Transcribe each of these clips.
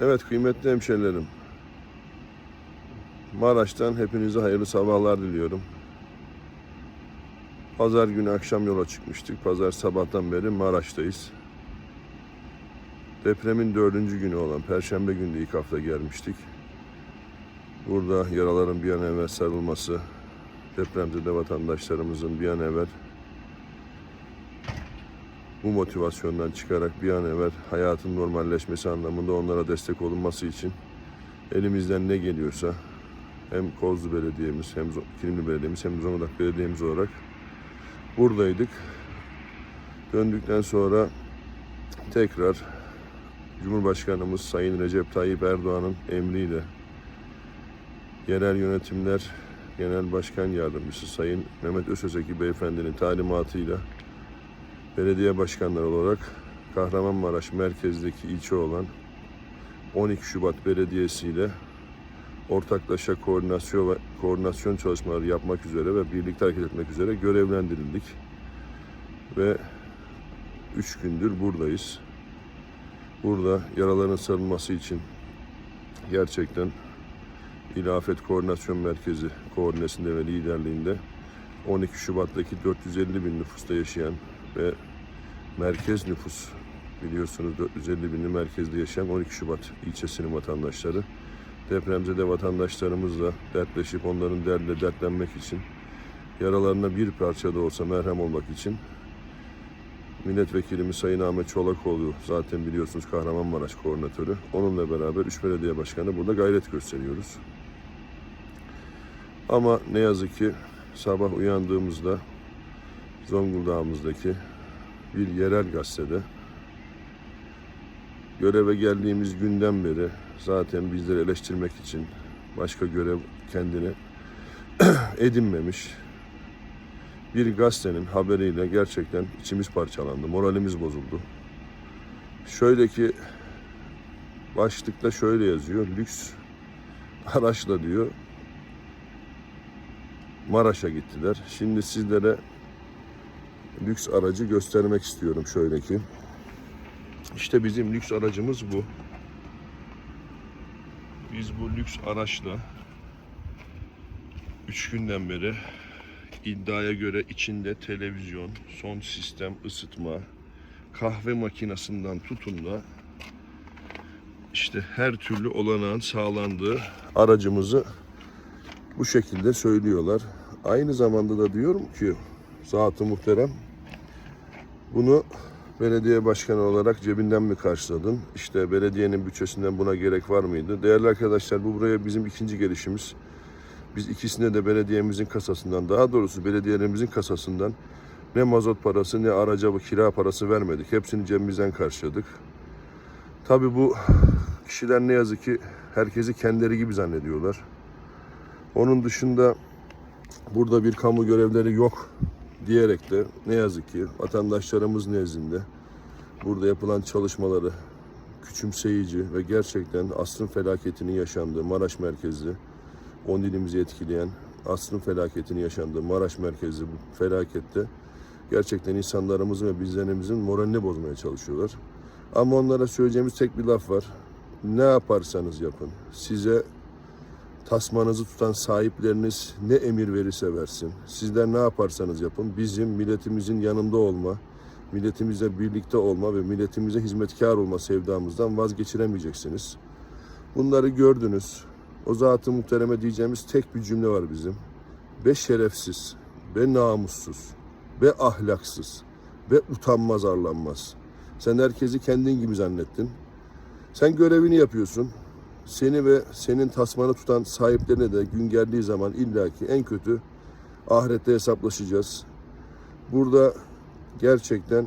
Evet kıymetli hemşerilerim. Maraş'tan hepinize hayırlı sabahlar diliyorum. Pazar günü akşam yola çıkmıştık. Pazar sabahtan beri Maraş'tayız. Depremin dördüncü günü olan Perşembe günü ilk hafta gelmiştik. Burada yaraların bir an evvel sarılması, depremzede vatandaşlarımızın bir an evvel bu motivasyondan çıkarak bir an evvel hayatın normalleşmesi anlamında onlara destek olunması için elimizden ne geliyorsa hem Kozlu Belediye'miz hem Kilimli Belediye'miz hem Zonguldak Belediye'miz olarak buradaydık. Döndükten sonra tekrar Cumhurbaşkanımız Sayın Recep Tayyip Erdoğan'ın emriyle yerel yönetimler Genel Başkan Yardımcısı Sayın Mehmet Özözeki Beyefendinin talimatıyla belediye başkanları olarak Kahramanmaraş merkezdeki ilçe olan 12 Şubat Belediyesi ile ortaklaşa koordinasyon ve koordinasyon çalışmaları yapmak üzere ve birlikte hareket etmek üzere görevlendirildik. Ve 3 gündür buradayız. Burada yaraların sarılması için gerçekten İl Afet Koordinasyon Merkezi koordinesinde ve liderliğinde 12 Şubat'taki 450 bin nüfusta yaşayan ve merkez nüfus biliyorsunuz 450 binli merkezde yaşayan 12 Şubat ilçesinin vatandaşları depremzede vatandaşlarımızla dertleşip onların derdiyle dertlenmek için yaralarına bir parça da olsa merhem olmak için Milletvekilimiz Sayın Ahmet Çolakoğlu zaten biliyorsunuz Kahramanmaraş koordinatörü. Onunla beraber üç belediye başkanı burada gayret gösteriyoruz. Ama ne yazık ki sabah uyandığımızda Zonguldak'ımızdaki bir yerel gazetede göreve geldiğimiz günden beri zaten bizleri eleştirmek için başka görev kendine edinmemiş bir gazetenin haberiyle gerçekten içimiz parçalandı, moralimiz bozuldu. Şöyle ki başlıkta şöyle yazıyor, lüks araçla diyor Maraş'a gittiler. Şimdi sizlere lüks aracı göstermek istiyorum şöyle ki. İşte bizim lüks aracımız bu. Biz bu lüks araçla 3 günden beri iddiaya göre içinde televizyon, son sistem ısıtma, kahve makinesinden tutun da işte her türlü olanağın sağlandığı aracımızı bu şekilde söylüyorlar. Aynı zamanda da diyorum ki zat-ı muhterem bunu belediye başkanı olarak cebinden mi karşıladın? İşte belediyenin bütçesinden buna gerek var mıydı? Değerli arkadaşlar bu buraya bizim ikinci gelişimiz. Biz ikisine de belediyemizin kasasından, daha doğrusu belediyelerimizin kasasından ne mazot parası ne araca kira parası vermedik. Hepsini cebimizden karşıladık. Tabii bu kişiler ne yazık ki herkesi kendileri gibi zannediyorlar. Onun dışında burada bir kamu görevleri yok diyerek de ne yazık ki vatandaşlarımız nezdinde burada yapılan çalışmaları küçümseyici ve gerçekten asrın felaketinin yaşandığı Maraş merkezli 10 dilimizi etkileyen asrın felaketinin yaşandığı Maraş merkezli bu felakette gerçekten insanlarımızın ve bizlerimizin moralini bozmaya çalışıyorlar. Ama onlara söyleyeceğimiz tek bir laf var. Ne yaparsanız yapın. Size tasmanızı tutan sahipleriniz ne emir verirse versin. Sizler ne yaparsanız yapın. Bizim milletimizin yanında olma, milletimizle birlikte olma ve milletimize hizmetkar olma sevdamızdan vazgeçiremeyeceksiniz. Bunları gördünüz. O zatı muhtereme diyeceğimiz tek bir cümle var bizim. Be şerefsiz, be namussuz, be ahlaksız, be utanmaz arlanmaz. Sen herkesi kendin gibi zannettin. Sen görevini yapıyorsun. Seni ve senin tasmanı tutan sahiplerine de gün geldiği zaman illaki en kötü ahirette hesaplaşacağız. Burada gerçekten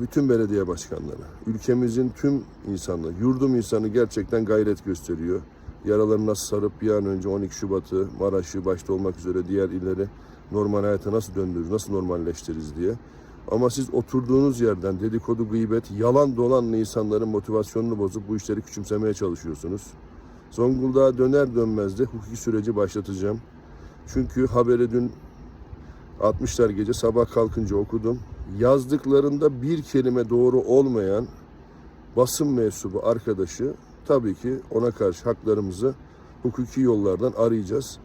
bütün belediye başkanları, ülkemizin tüm insanları, yurdum insanı gerçekten gayret gösteriyor. Yaralarını nasıl sarıp bir an önce 12 Şubat'ı, Maraş'ı başta olmak üzere diğer illeri normal hayata nasıl döndürürüz, nasıl normalleştiririz diye. Ama siz oturduğunuz yerden dedikodu, gıybet, yalan dolanla insanların motivasyonunu bozup bu işleri küçümsemeye çalışıyorsunuz. Zonguldak'a döner dönmez de hukuki süreci başlatacağım. Çünkü haberi dün 60'lar gece sabah kalkınca okudum. Yazdıklarında bir kelime doğru olmayan basın mensubu arkadaşı tabii ki ona karşı haklarımızı hukuki yollardan arayacağız.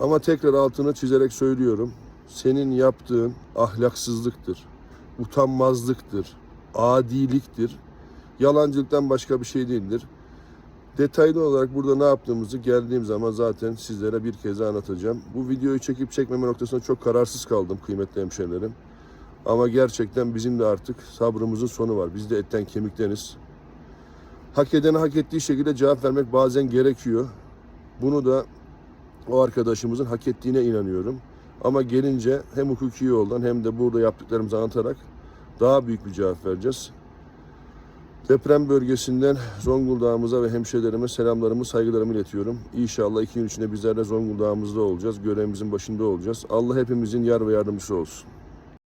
Ama tekrar altını çizerek söylüyorum. Senin yaptığın ahlaksızlıktır, utanmazlıktır, adiliktir. Yalancılıktan başka bir şey değildir. Detaylı olarak burada ne yaptığımızı geldiğim zaman zaten sizlere bir kez anlatacağım. Bu videoyu çekip çekmeme noktasında çok kararsız kaldım kıymetli hemşehrilerim. Ama gerçekten bizim de artık sabrımızın sonu var. Biz de etten kemikteniz. Hak edene hak ettiği şekilde cevap vermek bazen gerekiyor. Bunu da o arkadaşımızın hak ettiğine inanıyorum. Ama gelince hem hukuki yoldan hem de burada yaptıklarımızı anlatarak daha büyük bir cevap vereceğiz. Deprem bölgesinden Zonguldak'ımıza ve hemşehrilerime selamlarımı, saygılarımı iletiyorum. İnşallah iki gün içinde bizler de Zonguldak'ımızda olacağız. Görevimizin başında olacağız. Allah hepimizin yar ve yardımcısı olsun.